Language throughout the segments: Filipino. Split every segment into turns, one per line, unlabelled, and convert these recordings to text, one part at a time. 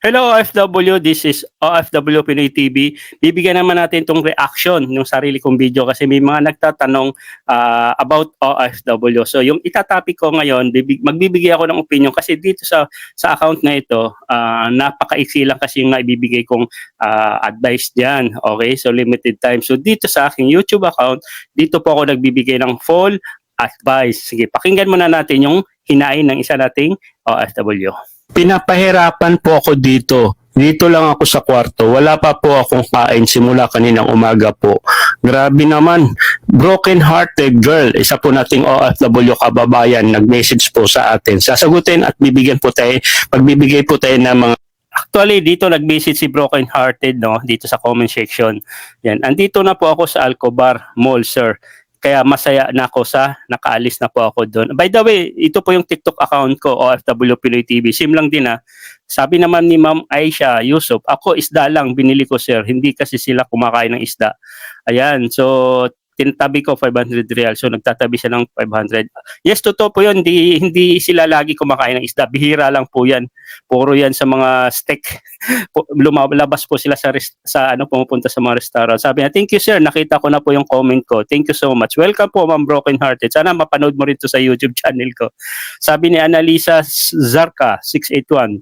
Hello OFW, this is OFW Pinoy TV. Bibigyan naman natin itong reaction ng sarili kong video kasi may mga nagtatanong ah, about OFW. So yung itatopic ko ngayon, bibig, magbibigay ako ng opinion kasi dito sa sa account na ito, ah, napakaiksi lang kasi yung naibibigay kong ah, advice diyan. Okay? So limited time. So dito sa aking YouTube account, dito po ako nagbibigay ng full advice. Sige, pakinggan muna natin yung hinain ng isa nating OFW. Pinapahirapan po ako dito. Dito lang ako sa kwarto. Wala pa po akong kain simula kaninang umaga po. Grabe naman. Broken hearted girl. Isa po nating OFW kababayan nag-message po sa atin. Sasagutin at bibigyan po tayo, pagbibigay po tayo ng mga Actually, dito nag-visit si Broken Hearted, no? Dito sa comment section. Yan. Andito na po ako sa Alcobar Mall, sir. Kaya masaya na ako sa nakaalis na po ako doon. By the way, ito po yung TikTok account ko, OFW Pinoy TV. Sim lang din ha. Sabi naman ni Ma'am Aisha Yusuf, ako isda lang binili ko sir. Hindi kasi sila kumakain ng isda. Ayan, so tinatabi ko 500 real. So nagtatabi siya ng 500. Yes, totoo po yun. Hindi, hindi sila lagi kumakain ng isda. Bihira lang po yan. Puro yan sa mga steak. Lumalabas po sila sa, sa ano, pumupunta sa mga restaurant. Sabi niya, thank you sir. Nakita ko na po yung comment ko. Thank you so much. Welcome po, Ma'am Broken Hearted. Sana mapanood mo rin to sa YouTube channel ko. Sabi ni Annalisa Zarka, 681.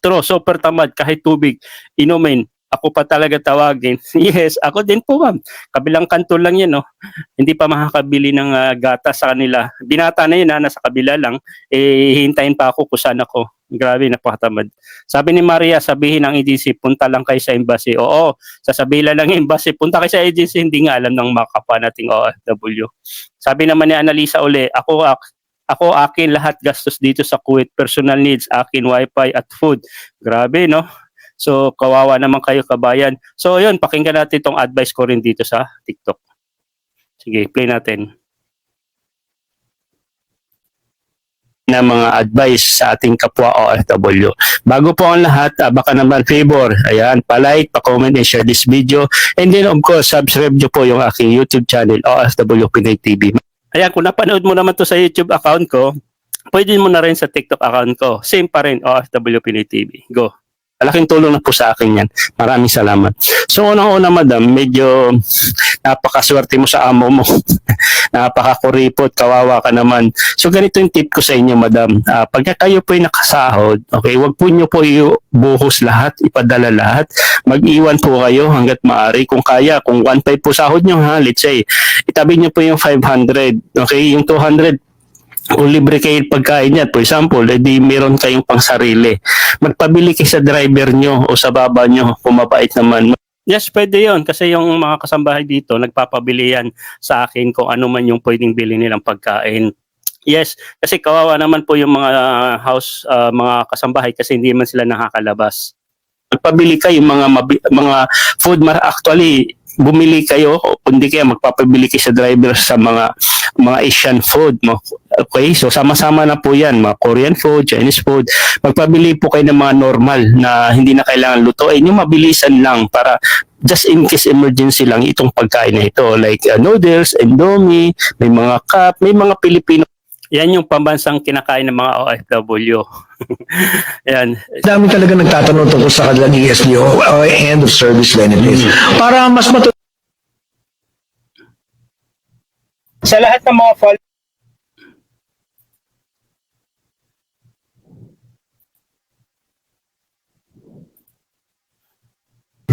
True, super tamad. Kahit tubig, inumin. Ako pa talaga tawagin. yes, ako din po ma'am. Kabilang kanto lang yan, no? Hindi pa makakabili ng ah, gata sa kanila. Binata na yun, ha, nasa kabila lang. Eh, hintayin pa ako kung saan ako. Grabe, napakatamad. Sabi ni Maria, sabihin ng agency, punta lang kayo sa embassy. Oo, sasabihin lang ng embassy, punta kayo sa agency, hindi nga alam ng mga kapwa nating OFW. Sabi naman ni Annalisa uli, ako, ak- ako akin lahat gastos dito sa Kuwait, personal needs, akin wifi at food. Grabe, no? So, kawawa naman kayo kabayan. So, yun, pakinggan natin itong advice ko rin dito sa TikTok. Sige, play natin. na mga advice sa ating kapwa OFW. Bago po ang lahat, ah, baka naman favor, ayan, pa-like, pa-comment and share this video. And then of course, subscribe nyo po yung aking YouTube channel, OFW Pinoy TV. Ayan, kung napanood mo naman to sa YouTube account ko, pwede mo na rin sa TikTok account ko. Same pa rin, OFW Pinoy TV. Go. Malaking tulong na po sa akin yan. Maraming salamat. So, unang-una, madam, medyo napakaswerte mo sa amo mo. Napakakuripot, kawawa ka naman. So, ganito yung tip ko sa inyo, madam. Ah, pagka kayo po ay nakasahod, okay, wag po nyo po ibuhos lahat, ipadala lahat. Mag-iwan po kayo hanggat maaari. Kung kaya, kung 1.5 po sahod nyo, ha, let's say, itabi nyo po yung 500. Okay, yung 200, kung libre kayo pagkain niya, for example, edi meron kayong pang sarili. Magpabili kayo sa driver nyo o sa baba nyo kung mabait naman. Yes, pwede yon Kasi yung mga kasambahay dito, nagpapabili yan sa akin kung ano man yung pwedeng bili nilang pagkain. Yes, kasi kawawa naman po yung mga house, ah, mga kasambahay kasi hindi man sila nakakalabas. Magpabili kayo mga mga food mar actually bumili kayo kundi kaya magpapabili kayo sa driver sa mga mga Asian food mo. Okay, so sama-sama na po 'yan, mga Korean food, Chinese food. Magpabili po kayo ng mga normal na hindi na kailangan lutuin, yung mabilisan lang para just in case emergency lang itong pagkain na ito like uh, noodles, indomie, may mga cup, may mga Pilipino yan yung pambansang kinakain ng mga OFW. Yan.
Dami talaga nagtatanong tungkol sa kanilang ESDO o end of service benefits. Para mas matu
Sa lahat ng mga fall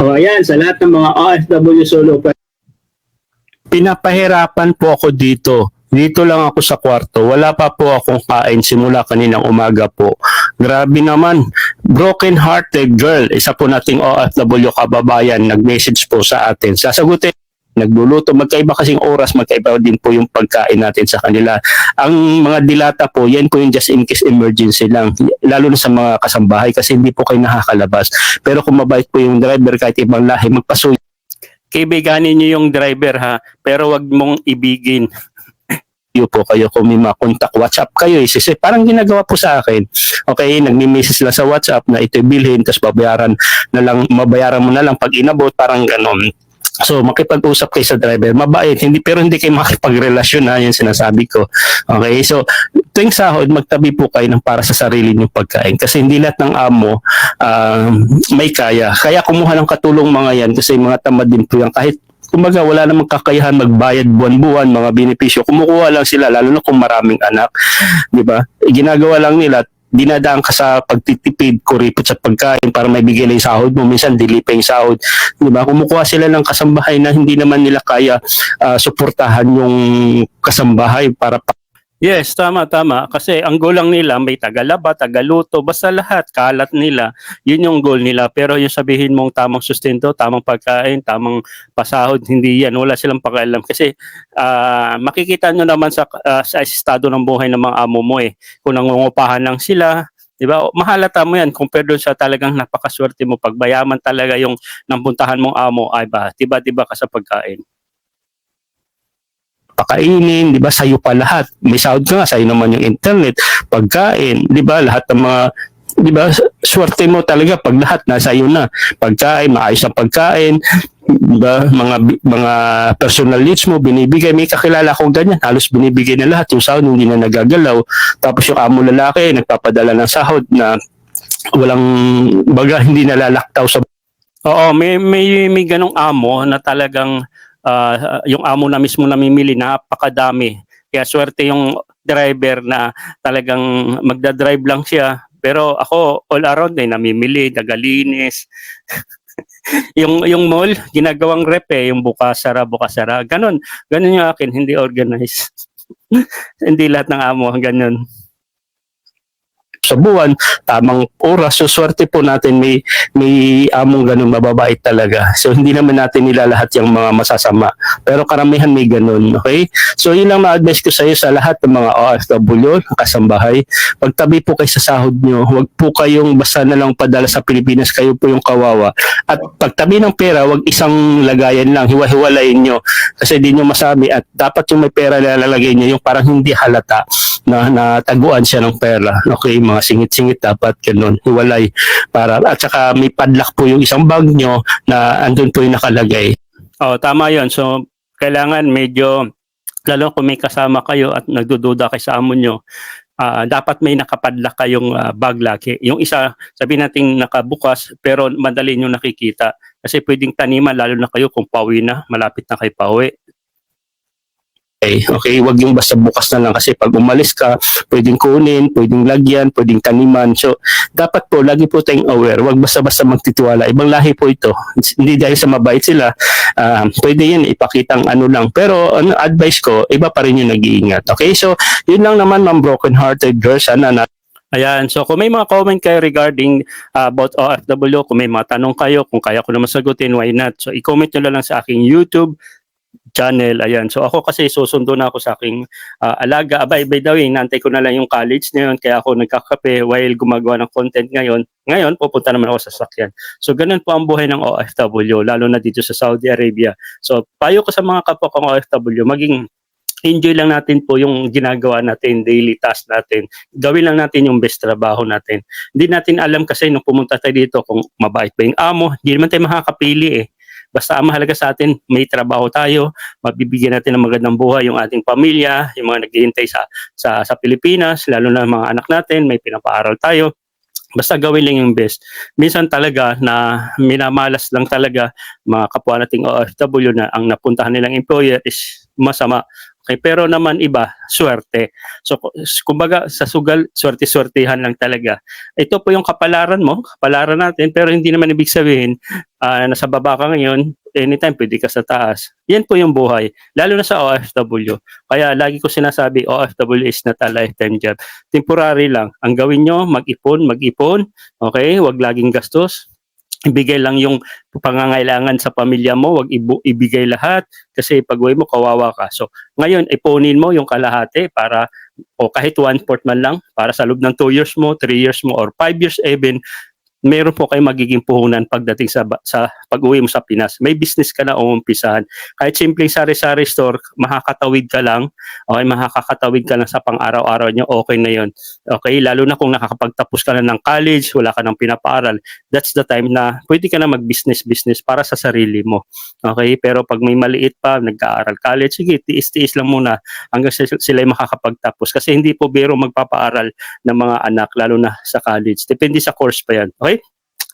O ayan, sa lahat ng mga OFW solo Pinapahirapan po ako dito. Dito lang ako sa kwarto. Wala pa po akong kain simula kaninang umaga po. Grabe naman. Broken hearted girl. Isa po nating OFW kababayan nag-message po sa atin. Sasagutin nagluluto. Magkaiba kasing oras, magkaiba din po yung pagkain natin sa kanila. Ang mga dilata po, yan po yung just in case emergency lang. Lalo na sa mga kasambahay kasi hindi po kayo nakakalabas. Pero kung mabait po yung driver kahit ibang lahi, magpasuyo. Kaibiganin niyo yung driver ha, pero wag mong ibigin. Iyo po kayo kung may mga contact WhatsApp kayo isisi parang ginagawa po sa akin okay nagmi-message lang sa WhatsApp na ito bilhin tapos babayaran na lang mabayaran mo na lang pag inabot parang ganon So makipag-usap kayo sa driver, mabait, hindi pero hindi kayo makipagrelasyon na yung sinasabi ko. Okay? So tuwing sahod, magtabi po kayo ng para sa sarili niyong pagkain kasi hindi lahat ng amo um, may kaya. Kaya kumuha ng katulong mga yan kasi mga tamad din po yan kahit kumbaga wala namang kakayahan magbayad buwan-buwan mga benepisyo kumukuha lang sila lalo na kung maraming anak di ba Eh, ginagawa lang nila dinadaan ka sa pagtitipid, kuripot sa pagkain para may bigay na yung sahod mo. Minsan, dili pa yung sahod. Di ba? Kumukuha sila ng kasambahay na hindi naman nila kaya ah, suportahan yung kasambahay para pa- Yes, tama, tama. Kasi ang goal lang nila, may tagalaba, tagaluto, basta lahat, kalat nila. Yun yung goal nila. Pero yung sabihin mong tamang sustento, tamang pagkain, tamang pasahod, hindi yan. Wala silang pakialam. Kasi ah, makikita nyo naman sa, ah, sa estado ng buhay ng mga amo mo eh. Kung nangungupahan lang sila, di ba? Mahalata mo yan compared doon sa talagang napakaswerte mo. Pagbayaman talaga yung nampuntahan mong amo, ay ba, tiba-tiba ka sa pagkain pakainin, 'di ba? Sa'yo pa lahat. May sahod ka nga, sa'yo naman yung internet, pagkain, 'di ba? Lahat ng mga 'di ba? Swerte mo talaga pag lahat nasa iyo na. Pagkain, maayos na pagkain, 'di ba? Mga mga personal needs mo binibigay. May kakilala ko ganyan, halos binibigay na lahat yung sahod hindi na nagagalaw. Tapos yung amo lalaki nagpapadala ng sahod na walang baga hindi nalalaktaw sa Oo, may may may ganong amo na talagang ah, yung amo na mismo namimili napakadami. Kaya swerte yung driver na talagang magda-drive lang siya. Pero ako all around eh namimili, nagalinis. yung yung mall ginagawang rep eh, yung bukasara, bukasara. Ganon. Ganon yung akin, hindi organized. hindi lahat ng amo ganon sa buwan, tamang oras. So, swerte po natin may, may among ganun mababait talaga. So, hindi naman natin nilalahat yung mga masasama. Pero karamihan may ganun, okay? So, yun lang ma-advise ko sa iyo sa lahat ng mga OFW, kasambahay. Pagtabi po kayo sa sahod nyo, huwag po kayong basta na lang padala sa Pilipinas, kayo po yung kawawa. At pagtabi ng pera, huwag isang lagayan lang, hiwa-hiwalayin nyo. Kasi di nyo masabi at dapat yung may pera na lalagay nyo, yung parang hindi halata na nataguan siya ng pera. Okay, mga singit-singit dapat ganun, hiwalay. Para, at saka may padlock po yung isang bag nyo na andun po yung nakalagay. Oh, tama yon So, kailangan medyo, lalo kung may kasama kayo at nagdududa kayo sa amo nyo, ah, dapat may nakapadlock kayong ah, bag lagi. Yung isa, sabihin natin nakabukas, pero madali nyo nakikita. Kasi pwedeng taniman, lalo na kayo kung pauwi na, malapit na kayo pauwi. Okay, okay, wag yung basta bukas na lang kasi pag umalis ka, pwedeng kunin, pwedeng lagyan, pwedeng taniman. So, dapat po, lagi po tayong aware. Wag basta-basta magtitiwala. Ibang lahi po ito. Hindi dahil sa mabait sila, ah, pwede yan ipakitang ano lang. Pero, ano, advice ko, iba pa rin yung nag-iingat. Okay, so, yun lang naman, ma'am, broken-hearted girl. Sana na Ayan, so kung may mga comment kayo regarding uh, about OFW, kung may mga tanong kayo, kung kaya ko naman sagutin, why not? So i-comment nyo na lang sa aking YouTube channel. Ayan, so ako kasi susundo na ako sa aking uh, alaga. Abay, by the way, naantay ko na lang yung college na yun, kaya ako nagkakape while gumagawa ng content ngayon. Ngayon, pupunta naman ako sa sakyan. So ganun po ang buhay ng OFW, lalo na dito sa Saudi Arabia. So payo ko sa mga kapwa kong OFW, maging enjoy lang natin po yung ginagawa natin, daily task natin. Gawin lang natin yung best trabaho natin. Hindi natin alam kasi nung pumunta tayo dito kung mabait ba yung amo. Hindi naman tayo makakapili eh. Basta ang mahalaga sa atin, may trabaho tayo, mabibigyan natin ng magandang buhay yung ating pamilya, yung mga naghihintay sa, sa, sa Pilipinas, lalo na mga anak natin, may pinapaaral tayo. Basta gawin lang yung best. Minsan talaga na minamalas lang talaga mga kapwa nating OFW na ang napuntahan nilang employer is masama. Okay, pero naman iba, swerte. So, ku- kumbaga, sa sugal, swerte-swertihan lang talaga. Ito po yung kapalaran mo, kapalaran natin, pero hindi naman ibig sabihin, ah, nasa baba ka ngayon, anytime pwede ka sa taas. Yan po yung buhay, lalo na sa OFW. Kaya lagi ko sinasabi, OFW is not a lifetime job. Temporary lang. Ang gawin nyo, mag-ipon, mag-ipon, okay? Huwag laging gastos. Ibigay lang yung pangangailangan sa pamilya mo, wag ibigay lahat kasi pag mo kawawa ka. So, ngayon ipunin mo yung kalahati para o kahit one fourth man lang para sa loob ng 2 years mo, 3 years mo or 5 years even meron po kayo magiging puhunan pagdating sa sa pag-uwi mo sa Pinas. May business ka na uumpisahan. Kahit simpleng sari-sari store, makakatawid ka lang, okay, makakatawid ka lang sa pang-araw-araw nyo, okay na yon. Okay, lalo na kung nakakapagtapos ka na ng college, wala ka nang pinapaaral, that's the time na pwede ka na mag-business-business para sa sarili mo. Okay, pero pag may maliit pa, nag-aaral college, sige, tiis-tiis lang muna hanggang sila makakapagtapos. Kasi hindi po biro magpapaaral ng mga anak, lalo na sa college. Depende sa course pa yan. Okay?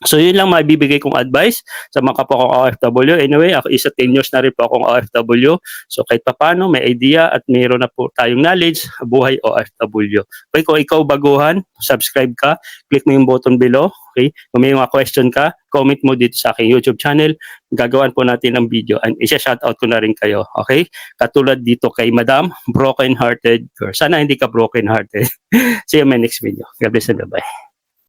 So yun lang maibibigay kong advice sa mga kapwa kong OFW. Anyway, ako isa 10 years na rin po akong OFW. So kahit papano, may idea at mayroon na po tayong knowledge, buhay OFW. Okay, kung ikaw baguhan, subscribe ka, click mo yung button below. Okay, kung may mga question ka, comment mo dito sa aking YouTube channel. Gagawan po natin ng video and isa-shoutout ko na rin kayo. Okay? Katulad dito kay Madam, broken-hearted girl. Sana hindi ka broken-hearted. See you in my next video. God bless and bye-bye.